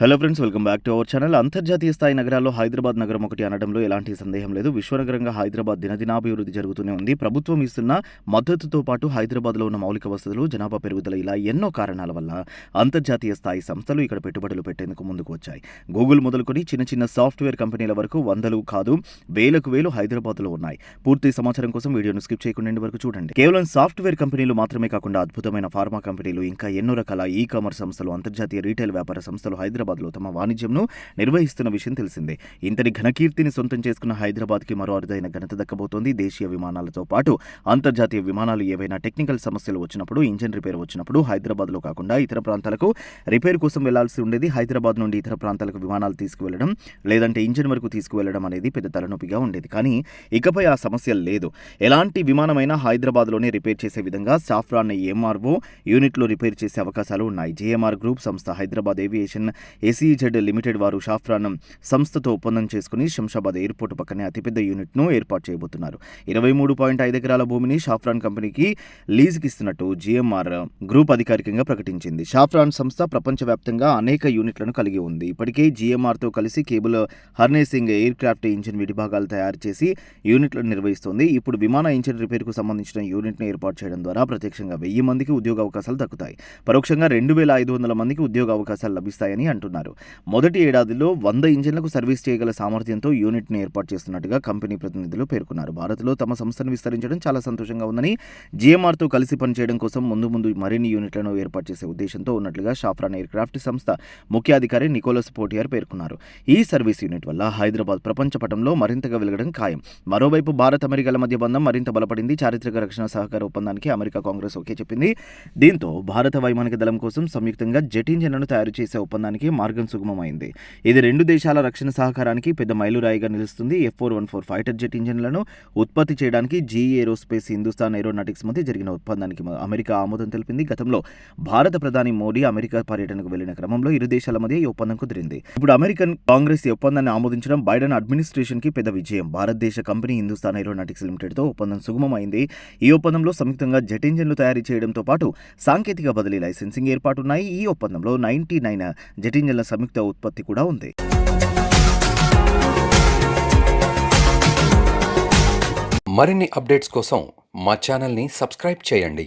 Hello friends welcome back to our channel అంతర్జాతీయ స్థాయి నగరాల్లో హైదరాబాద్ నగరం ఒకటి అనడంలో ఎలాంటి సందేహం లేదు. విశ్వనగరంగా హైదరాబాద్ దినదినాభివృద్ధి జరుగుతూనే ఉంది. ప్రభుత్వం ఇస్తున్న మద్దతుతో పాటు హైదరాబాద్లో ఉన్న మౌలిక వసతులు జనాభా పెరుగుదల ఇలా ఎన్నో కారణాల వల్ల అంతర్జాతీయ స్థాయి సంస్థలు ఇక్కడ పెట్టుబడులు పెట్టేందుకు ముందుకు వచ్చాయి. గూగుల్ మొదలుకొని చిన్న చిన్న సాఫ్ట్వేర్ కంపెనీల వరకు వందలు కాదు వేలకు వేలు హైదరాబాద్లో ఉన్నాయి. పూర్తి సమాచారం కోసం వీడియోను స్కిప్ చేయకుండా వరకు చూడండి. కేవలం సాఫ్ట్వేర్ కంపెనీలు మాత్రమే కాకుండా అద్భుతమైన ఫార్మా కంపెనీలు ఇంకా ఎన్నో రకాల ఈ కామర్స్ సంస్థలు అంతర్జాతీయ రీటైల్ వ్యాపార సంస్థలు హైదరాబాద్ హైదరాబాద్లో తమ వాణిజ్యంను నిర్వహిస్తున్న విషయం తెలిసిందే. ఇంతటి ఘనకీర్తిని సొంతం చేసుకున్న హైదరాబాద్కి మరో అరుదైన ఘనత దక్కబోతోంది. దేశీయ విమానాలతో పాటు అంతర్జాతీయ విమానాలు ఏవైనా టెక్నికల్ సమస్యలు వచ్చినప్పుడు ఇంజిన్ రిపేర్ వచ్చినప్పుడు హైదరాబాద్లో కాకుండా ఇతర ప్రాంతాలకు రిపేర్ కోసం వెళ్ళాల్సి ఉండేది. హైదరాబాద్ నుండి ఇతర ప్రాంతాలకు విమానాలు తీసుకువెళ్ళడం లేదంటే ఇంజిన్ వరకు తీసుకువెళ్ళడం అనేది పెద్ద తలనొప్పిగా ఉండేది. కానీ ఇకపై ఆ సమస్య లేదు. ఎలాంటి విమానమైనా హైదరాబాద్లోనే రిపేర్ చేసే విధంగా సాఫ్రాన్ ఎంఆర్ఓ యూనిట్లో రిపేర్ చేసే అవకాశాలు ఉన్నాయి. జేఎంఆర్ గ్రూప్ సంస్థ హైదరాబాద్ ఏవియేషన్ ఎస్ఈజెడ్ లిమిటెడ్ వారు షాఫ్రాన్ సంస్థతో ఒప్పందం చేసుకుని శంషాబాద్ ఎయిర్పోర్ట్ పక్కనే అతిపెద్ద యూనిట్ను ఏర్పాటు చేయబోతున్నారు. ఇరవై మూడు పాయింట్ ఐదు ఎకరాల భూమిని షాఫ్రాన్ కంపెనీకి లీజుకి ఇస్తున్నట్టు జీఎంఆర్ గ్రూప్ అధికారికంగా ప్రకటించింది. షాఫ్రాన్ సంస్థ ప్రపంచవ్యాప్తంగా అనేక యూనిట్లను కలిగి ఉంది. ఇప్పటికే జీఎంఆర్తో కలిసి cable harnessing aircraft engine విడిభాగాలు తయారు చేసి యూనిట్లను నిర్వహిస్తోంది. ఇప్పుడు విమాన ఇంజిన్ రిపేర్కు సంబంధించిన యూనిట్ను ఏర్పాటు చేయడం ద్వారా ప్రత్యక్షంగా వెయ్యి మందికి ఉద్యోగ అవకాశాలు దక్కుతాయి. పరోక్షంగా రెండు వేల ఐదు వందల మందికి ఉద్యోగ అవకాశాలు లభిస్తాయని అంటున్నారు. మొదటి ఏడాదిలో వంద ఇంజిన్లకు సర్వీస్ చేయగల సామర్థ్యంతో యూనిట్ను ఏర్పాటు చేస్తున్నట్టుగా కంపెనీ ప్రతినిధులు పేర్కొన్నారు. భారత్లో తమ సంస్థను విస్తరించడం చాలా సంతోషంగా ఉందని జీఎంఆర్తో కలిసి పనిచేయడం కోసం ముందు ముందు మరిన్ని యూనిట్లను ఏర్పాటు చేసే ఉద్దేశంతో ఉన్నట్లుగా షాఫ్రాన్ ఎయిర్ క్రాఫ్ట్ సంస్థ ముఖ్యాధికారి నికోలస్ పోటియార్ పేర్కొన్నారు. ఈ సర్వీస్ యూనిట్ వల్ల హైదరాబాద్ ప్రపంచ పటంలో మరింతగా వెలగడం ఖాయం. మరోవైపు భారత్ అమెరికాల మధ్య బంధం మరింత బలపడింది. చారిత్రక రక్షణ సహకార ఒప్పందానికి అమెరికా కాంగ్రెస్ ఓకే చెప్పింది. దీంతో భారత వైమానిక దళం కోసం సంయుక్తంగా జెట్ ఇంజన్లను తయారు చేసే ఒప్పందానికి మార్గం సుగమమైంది. ఇది రెండు దేశాల రక్షణ సహకారానికి పెద్ద మైలురాయిగా నిలుస్తుంది. F four one four fighter jet ఇంజిన్లను ఉత్పత్తి చేయడానికి జీఈ ఏరోస్పేస్ హిందుస్థాన్ ఏరోనాటిక్స్ మధ్య జరిగిన ఒప్పందానికి అమెరికా ఆమోదం తెలిపింది. గతంలో భారత ప్రధాని మోడీ అమెరికా పర్యటనకు వెళ్ళిన క్రమంలో ఇరు దేశాల మధ్య ఈ ఒప్పందం కుదిరింది. ఇప్పుడు అమెరికన్ కాంగ్రెస్ ఈ ఒప్పందాన్ని ఆమోదించడం బైడెన్ అడ్మినిస్ట్రేషన్కి పెద్ద విజయం. భారతదేశ కంపెనీ హిందుస్థాన్ ఏరోనాటిక్స్ లిమిటెడ్తో ఒప్పందం సుగమమైంది. ఈ ఒప్పందంలో సంయుక్తంగా జెట్ ఇంజిన్లు తయారు చేయడంతో పాటు సాంకేతిక బదిలీ లైసెన్సింగ్ ఏర్పాటున్నాయి. ఈ ఒప్పందంలో నైన్టీ నైన్ జెట్ గిరిజనుల సంయుక్త ఉత్పత్తి కూడా ఉంది. మరిన్ని అప్డేట్స్ కోసం మా ఛానల్ని సబ్స్క్రైబ్ చేయండి.